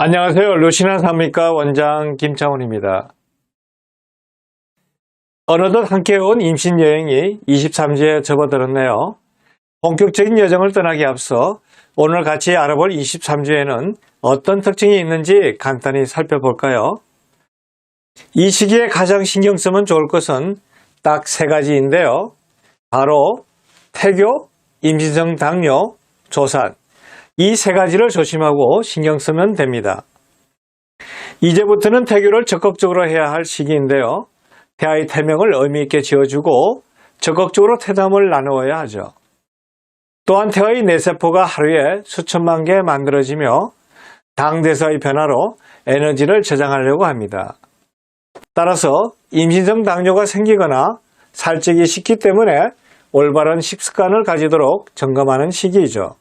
안녕하세요. 루시나 산미과 원장 김창훈입니다. 어느덧 함께온 임신 여행이 23주에 접어들었네요. 본격적인 여정을 떠나기 앞서 오늘 같이 알아볼 23주에는 어떤 특징이 있는지 간단히 살펴볼까요? 이 시기에 가장 신경 쓰면 좋을 것은 딱 세 가지인데요. 바로 태교, 임신성 당뇨, 조산. 이 세 가지를 조심하고 신경 쓰면 됩니다. 이제부터는 태교를 적극적으로 해야 할 시기인데요. 태아의 태명을 의미 있게 지어주고 적극적으로 태담을 나누어야 하죠. 또한 태아의 뇌세포가 하루에 수천만 개 만들어지며 당대사의 변화로 에너지를 저장하려고 합니다. 따라서 임신성 당뇨가 생기거나 살찌기 쉽기 때문에 올바른 식습관을 가지도록 점검하는 시기이죠.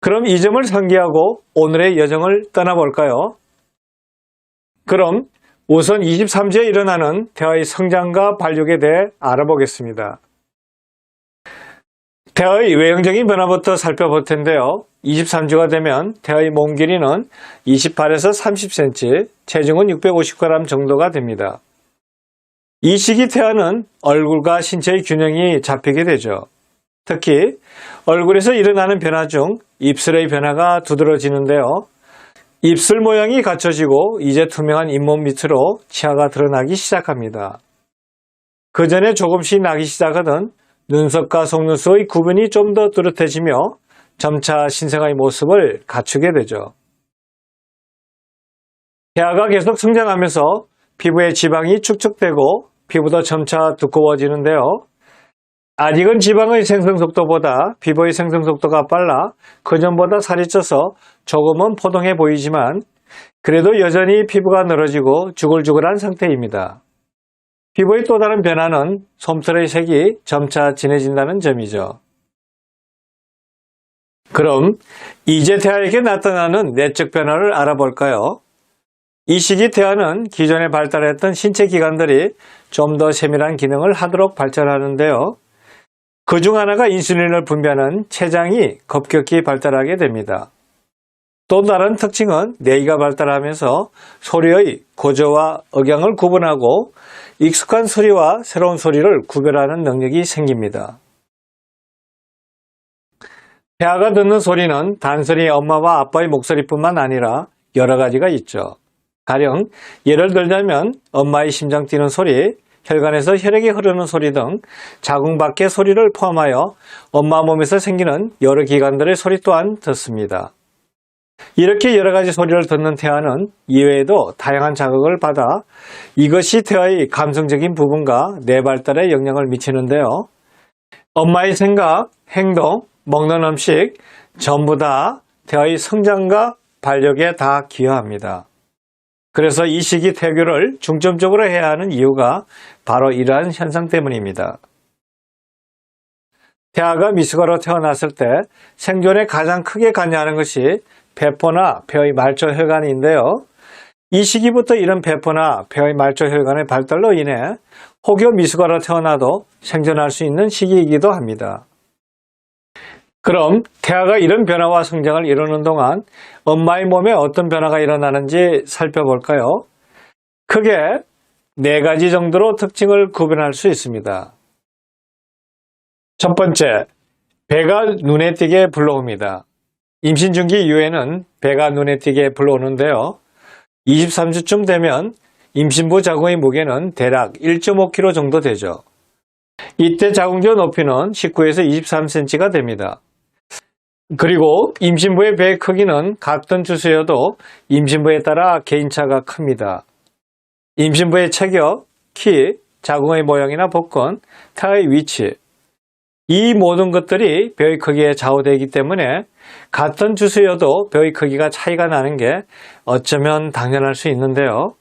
그럼 이 점을 상기하고 오늘의 여정을 떠나볼까요? 그럼 우선 23주에 일어나는 태아의 성장과 발육에 대해 알아보겠습니다. 태아의 외형적인 변화부터 살펴볼 텐데요. 23주가 되면 태아의 몸 길이는 28에서 30cm, 체중은 650g 정도가 됩니다. 이 시기 태아는 얼굴과 신체의 균형이 잡히게 되죠. 특히 얼굴에서 일어나는 변화 중 입술의 변화가 두드러지는데요. 입술 모양이 갖춰지고 이제 투명한 잇몸 밑으로 치아가 드러나기 시작합니다. 그 전에 조금씩 나기 시작하던 눈썹과 속눈썹의 구분이 좀 더 뚜렷해지며 점차 신생아의 모습을 갖추게 되죠. 태아가 계속 성장하면서 피부의 지방이 축적되고 피부도 점차 두꺼워지는데요. 아직은 지방의 생성 속도보다 피부의 생성 속도가 빨라 그전보다 살이 쪄서 조금은 포동해 보이지만 그래도 여전히 피부가 늘어지고 주글주글한 상태입니다. 피부의 또 다른 변화는 솜털의 색이 점차 진해진다는 점이죠. 그럼 이제 태아에게 나타나는 내적 변화를 알아볼까요? 이 시기 태아는 기존에 발달했던 신체 기관들이 좀 더 세밀한 기능을 하도록 발전하는데요. 그 중 하나가 인슐린을 분비하는 췌장이 급격히 발달하게 됩니다. 또 다른 특징은 뇌가 발달하면서 소리의 고저와 억양을 구분하고 익숙한 소리와 새로운 소리를 구별하는 능력이 생깁니다. 태아가 듣는 소리는 단순히 엄마와 아빠의 목소리뿐만 아니라 여러 가지가 있죠. 가령 예를 들자면 엄마의 심장 뛰는 소리, 혈관에서 혈액이 흐르는 소리 등 자궁 밖의 소리를 포함하여 엄마 몸에서 생기는 여러 기관들의 소리 또한 듣습니다. 이렇게 여러 가지 소리를 듣는 태아는 이외에도 다양한 자극을 받아 이것이 태아의 감성적인 부분과 뇌 발달에 영향을 미치는데요. 엄마의 생각, 행동, 먹는 음식 전부 다 태아의 성장과 발육에 다 기여합니다. 그래서 이 시기 태교를 중점적으로 해야 하는 이유가 바로 이러한 현상 때문입니다. 태아가 미숙아로 태어났을 때 생존에 가장 크게 관여하는 것이 배포나 폐의 말초 혈관인데요. 이 시기부터 이런 배포나 폐의 말초 혈관의 발달로 인해 혹여 미숙아로 태어나도 생존할 수 있는 시기이기도 합니다. 그럼 태아가 이런 변화와 성장을 이루는 동안 엄마의 몸에 어떤 변화가 일어나는지 살펴볼까요? 크게 네 가지 정도로 특징을 구분할 수 있습니다. 첫 번째, 배가 눈에 띄게 불러옵니다. 임신 중기 이후에는 배가 눈에 띄게 불러오는데요. 23주쯤 되면 임신부 자궁의 무게는 대략 1.5kg 정도 되죠. 이때 자궁조 높이는 19에서 23cm가 됩니다. 그리고 임신부의 배 크기는 같은 주수여도 임신부에 따라 개인차가 큽니다. 임신부의 체격, 키, 자궁의 모양이나 복근, 태아의 위치 이 모든 것들이 뼈의 크기에 좌우되기 때문에 같은 주수여도 뼈의 크기가 차이가 나는 게 어쩌면 당연할 수 있는데요.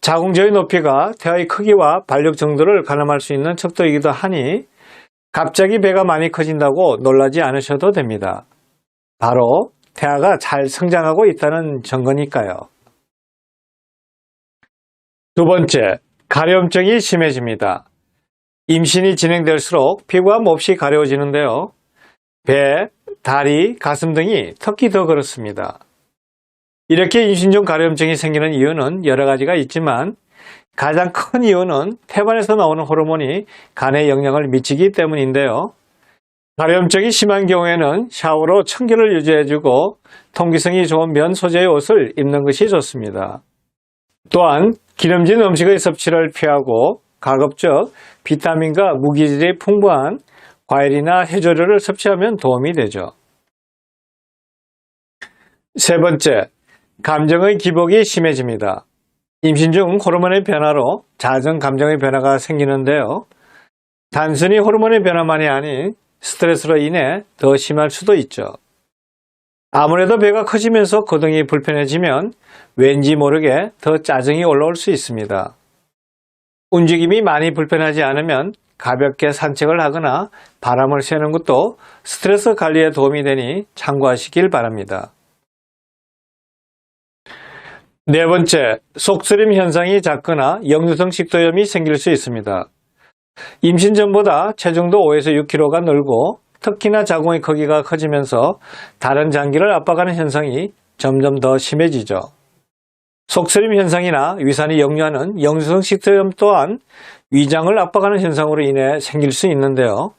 자궁조의 높이가 태아의 크기와 발육 정도를 가늠할 수 있는 척도이기도 하니 갑자기 배가 많이 커진다고 놀라지 않으셔도 됩니다. 바로 태아가 잘 성장하고 있다는 증거니까요. 두 번째, 가려움증이 심해집니다. 임신이 진행될수록 피부가 몹시 가려워지는데요. 배, 다리, 가슴 등이 특히 더 그렇습니다. 이렇게 임신 중 가려움증이 생기는 이유는 여러 가지가 있지만 가장 큰 이유는 태반에서 나오는 호르몬이 간에 영향을 미치기 때문인데요. 가려움증이 심한 경우에는 샤워로 청결을 유지해주고 통기성이 좋은 면 소재의 옷을 입는 것이 좋습니다. 또한 기름진 음식의 섭취를 피하고 가급적 비타민과 무기질이 풍부한 과일이나 해조류를 섭취하면 도움이 되죠. 세 번째, 감정의 기복이 심해집니다. 임신 중 호르몬의 변화로 잦은 감정의 변화가 생기는데요. 단순히 호르몬의 변화만이 아닌 스트레스로 인해 더 심할 수도 있죠. 아무래도 배가 커지면서 거동이 불편해지면 왠지 모르게 더 짜증이 올라올 수 있습니다. 움직임이 많이 불편하지 않으면 가볍게 산책을 하거나 바람을 쐬는 것도 스트레스 관리에 도움이 되니 참고하시길 바랍니다. 네 번째, 속쓰림 현상이 작거나 역류성 식도염이 생길 수 있습니다. 임신 전보다 체중도 5에서 6kg가 늘고 특히나 자궁의 크기가 커지면서 다른 장기를 압박하는 현상이 점점 더 심해지죠. 속쓰림 현상이나 위산이 역류하는 역류성 식도염 또한 위장을 압박하는 현상으로 인해 생길 수 있는데요.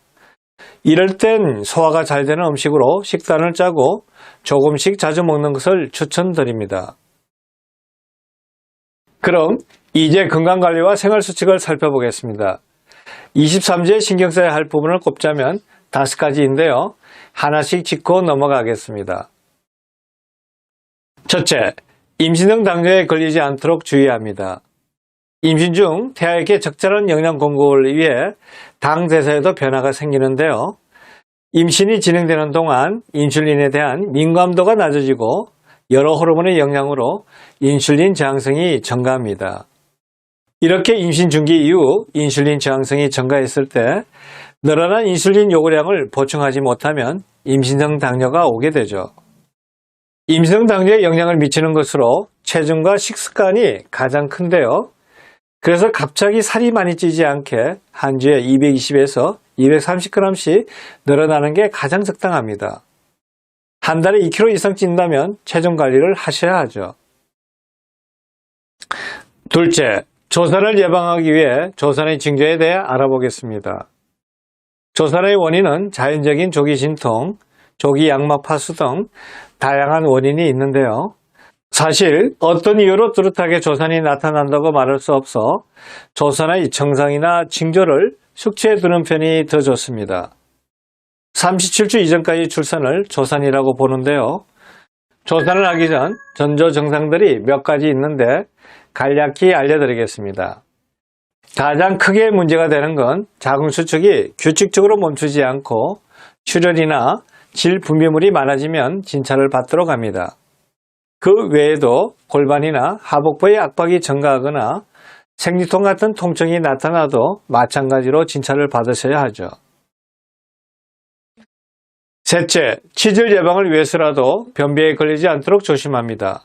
이럴 땐 소화가 잘 되는 음식으로 식단을 짜고 조금씩 자주 먹는 것을 추천드립니다. 그럼 이제 건강관리와 생활수칙을 살펴보겠습니다. 23주에 신경 써야 할 부분을 꼽자면 다섯 가지인데요. 하나씩 짚고 넘어가겠습니다. 첫째, 임신형 당뇨에 걸리지 않도록 주의합니다. 임신 중 태아에게 적절한 영양 공급을 위해 당 대사에도 변화가 생기는데요. 임신이 진행되는 동안 인슐린에 대한 민감도가 낮아지고 여러 호르몬의 영향으로 인슐린 저항성이 증가합니다. 이렇게 임신 중기 이후 인슐린 저항성이 증가했을 때 늘어난 인슐린 요구량을 보충하지 못하면 임신성 당뇨가 오게 되죠. 임신성 당뇨에 영향을 미치는 것으로 체중과 식습관이 가장 큰데요. 그래서 갑자기 살이 많이 찌지 않게 한 주에 220에서 230g씩 늘어나는 게 가장 적당합니다. 한 달에 2kg 이상 찐다면 체중 관리를 하셔야 하죠. 둘째, 조산을 예방하기 위해 조산의 징조에 대해 알아보겠습니다. 조산의 원인은 자연적인 조기 진통, 조기 양막 파수 등 다양한 원인이 있는데요. 사실 어떤 이유로 뚜렷하게 조산이 나타난다고 말할 수 없어 조산의 증상이나 징조를 숙지해 두는 편이 더 좋습니다. 37주 이전까지 출산을 조산이라고 보는데요. 조산을 하기 전 전조 증상들이 몇 가지 있는데 간략히 알려드리겠습니다. 가장 크게 문제가 되는 건 자궁 수축이 규칙적으로 멈추지 않고 출혈이나 질 분비물이 많아지면 진찰을 받도록 합니다. 그 외에도 골반이나 하복부의 압박이 증가하거나 생리통 같은 통증이 나타나도 마찬가지로 진찰을 받으셔야 하죠. 셋째, 치질 예방을 위해서라도 변비에 걸리지 않도록 조심합니다.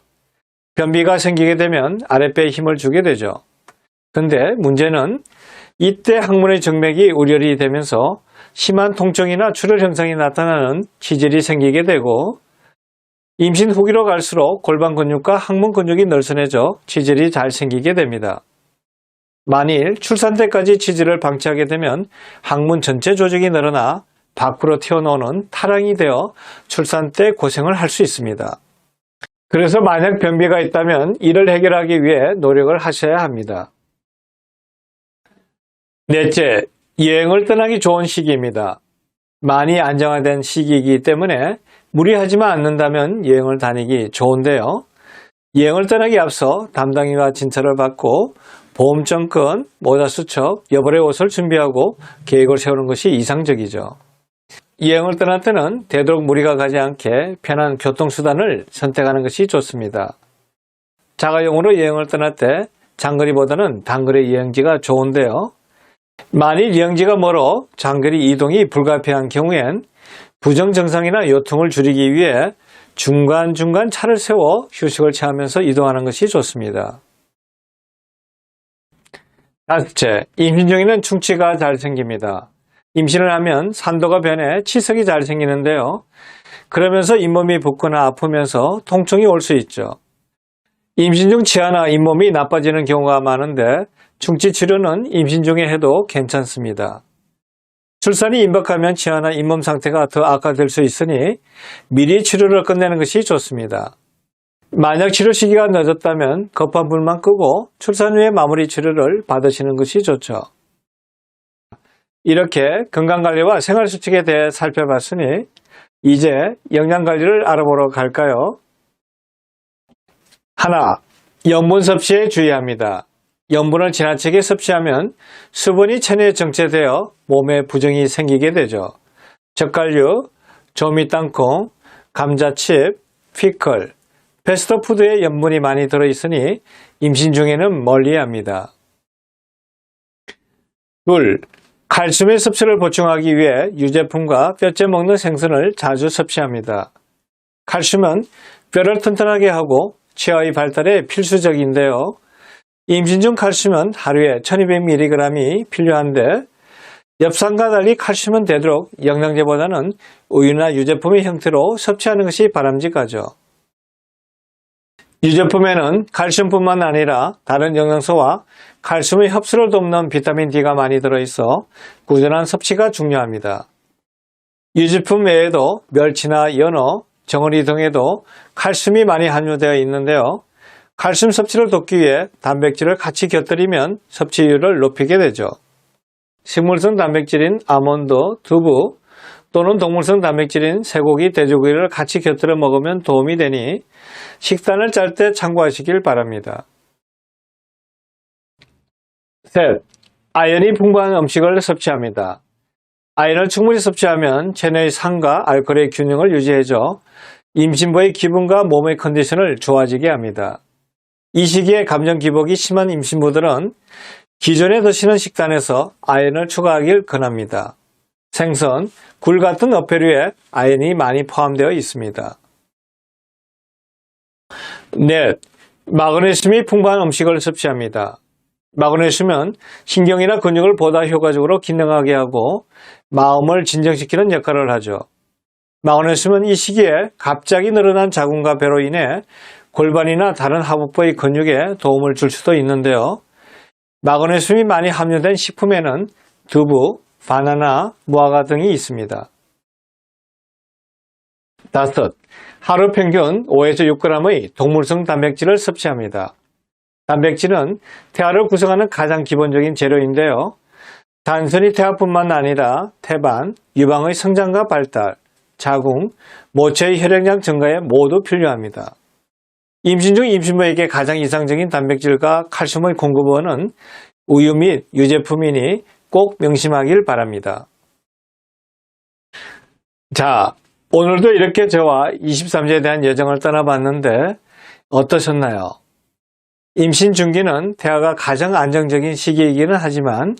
변비가 생기게 되면 아랫배에 힘을 주게 되죠. 근데 문제는 이때 항문의 정맥이 우려이 되면서 심한 통증이나 출혈 현상이 나타나는 치질이 생기게 되고 임신 후기로 갈수록 골반 근육과 항문 근육이 늘씬해져 치질이 잘 생기게 됩니다. 만일 출산 때까지 치질을 방치하게 되면 항문 전체 조직이 늘어나 밖으로 튀어나오는 타랑이 되어 출산 때 고생을 할 수 있습니다. 그래서 만약 변비가 있다면 이를 해결하기 위해 노력을 하셔야 합니다. 넷째, 여행을 떠나기 좋은 시기입니다. 많이 안정화된 시기이기 때문에 무리하지만 않는다면 여행을 다니기 좋은데요. 여행을 떠나기 앞서 담당이와 진찰을 받고 보험증권, 모자 수첩, 여벌의 옷을 준비하고 계획을 세우는 것이 이상적이죠. 여행을 떠날 때는 되도록 무리가 가지 않게 편한 교통수단을 선택하는 것이 좋습니다. 자가용으로 여행을 떠날 때 장거리보다는 단거리 여행지가 좋은데요. 만일 여행지가 멀어 장거리 이동이 불가피한 경우엔 부정 증상이나 요통을 줄이기 위해 중간중간 차를 세워 휴식을 취하면서 이동하는 것이 좋습니다. 다섯째, 임신 중에는 충치가 잘 생깁니다. 임신을 하면 산도가 변해 치석이 잘 생기는데요. 그러면서 잇몸이 붓거나 아프면서 통증이 올 수 있죠. 임신 중 치아나 잇몸이 나빠지는 경우가 많은데 충치 치료는 임신 중에 해도 괜찮습니다. 출산이 임박하면 치아나 잇몸 상태가 더 악화될 수 있으니 미리 치료를 끝내는 것이 좋습니다. 만약 치료 시기가 늦었다면 급한 불만 끄고 출산 후에 마무리 치료를 받으시는 것이 좋죠. 이렇게 건강관리와 생활수칙에 대해 살펴봤으니 이제 영양관리를 알아보러 갈까요? 하나, 염분 섭취에 주의합니다. 염분을 지나치게 섭취하면 수분이 체내에 정체되어 몸에 부정이 생기게 되죠. 젓갈류, 조미 땅콩, 감자칩, 피클, 패스트푸드에 염분이 많이 들어있으니 임신 중에는 멀리해야 합니다. 둘, 칼슘의 섭취를 보충하기 위해 유제품과 뼈째 먹는 생선을 자주 섭취합니다. 칼슘은 뼈를 튼튼하게 하고 치아의 발달에 필수적인데요. 임신 중 칼슘은 하루에 1200mg이 필요한데 엽산과 달리 칼슘은 되도록 영양제보다는 우유나 유제품의 형태로 섭취하는 것이 바람직하죠. 유제품에는 칼슘뿐만 아니라 다른 영양소와 칼슘의 흡수를 돕는 비타민 D가 많이 들어있어 꾸준한 섭취가 중요합니다. 유제품 외에도 멸치나 연어, 정어리 등에도 칼슘이 많이 함유되어 있는데요. 칼슘 섭취를 돕기 위해 단백질을 같이 곁들이면 섭취율을 높이게 되죠. 식물성 단백질인 아몬드, 두부 또는 동물성 단백질인 쇠고기, 돼지고기를 같이 곁들여 먹으면 도움이 되니 식단을 짤 때 참고하시길 바랍니다. 셋. 아연이 풍부한 음식을 섭취합니다. 아연을 충분히 섭취하면 체내의 산과 알코올의 균형을 유지해줘 임신부의 기분과 몸의 컨디션을 좋아지게 합니다. 이 시기에 감정 기복이 심한 임신부들은 기존에 드시는 식단에서 아연을 추가하길 권합니다. 생선, 굴 같은 어패류에 아연이 많이 포함되어 있습니다. 넷, 마그네슘이 풍부한 음식을 섭취합니다. 마그네슘은 신경이나 근육을 보다 효과적으로 기능하게 하고 마음을 진정시키는 역할을 하죠. 마그네슘은 이 시기에 갑자기 늘어난 자궁과 배로 인해 골반이나 다른 하복부의 근육에 도움을 줄 수도 있는데요. 마그네슘이 많이 함유된 식품에는 두부, 바나나, 무화과 등이 있습니다. 다섯, 하루 평균 5에서 6g의 동물성 단백질을 섭취합니다. 단백질은 태아를 구성하는 가장 기본적인 재료인데요. 단순히 태아뿐만 아니라 태반, 유방의 성장과 발달, 자궁, 모체의 혈액량 증가에 모두 필요합니다. 임신 중 임신부에게 가장 이상적인 단백질과 칼슘의 공급원은 우유 및 유제품이니 꼭 명심하길 바랍니다. 자, 오늘도 이렇게 저와 23세에 대한 여정을 떠나봤는데 어떠셨나요? 임신 중기는 태아가 가장 안정적인 시기이기는 하지만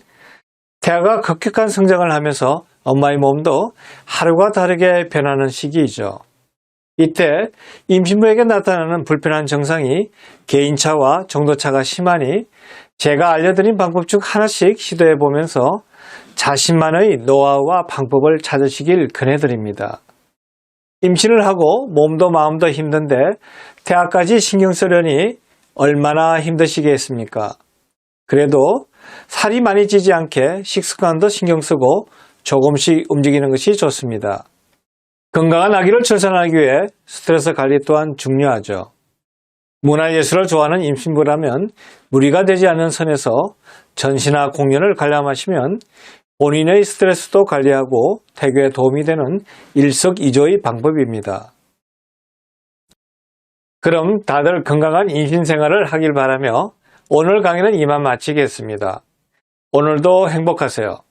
태아가 급격한 성장을 하면서 엄마의 몸도 하루가 다르게 변하는 시기이죠. 이때 임신부에게 나타나는 불편한 증상이 개인차와 정도차가 심하니 제가 알려드린 방법 중 하나씩 시도해 보면서 자신만의 노하우와 방법을 찾으시길 권해드립니다. 임신을 하고 몸도 마음도 힘든데 태아까지 신경 쓰려니 얼마나 힘드시겠습니까? 그래도 살이 많이 찌지 않게 식습관도 신경 쓰고 조금씩 움직이는 것이 좋습니다. 건강한 아기를 출산하기 위해 스트레스 관리 또한 중요하죠. 문화예술을 좋아하는 임신부라면 무리가 되지 않는 선에서 전시나 공연을 관람하시면 본인의 스트레스도 관리하고 태교에 도움이 되는 일석이조의 방법입니다. 그럼 다들 건강한 임신 생활을 하길 바라며 오늘 강의는 이만 마치겠습니다. 오늘도 행복하세요.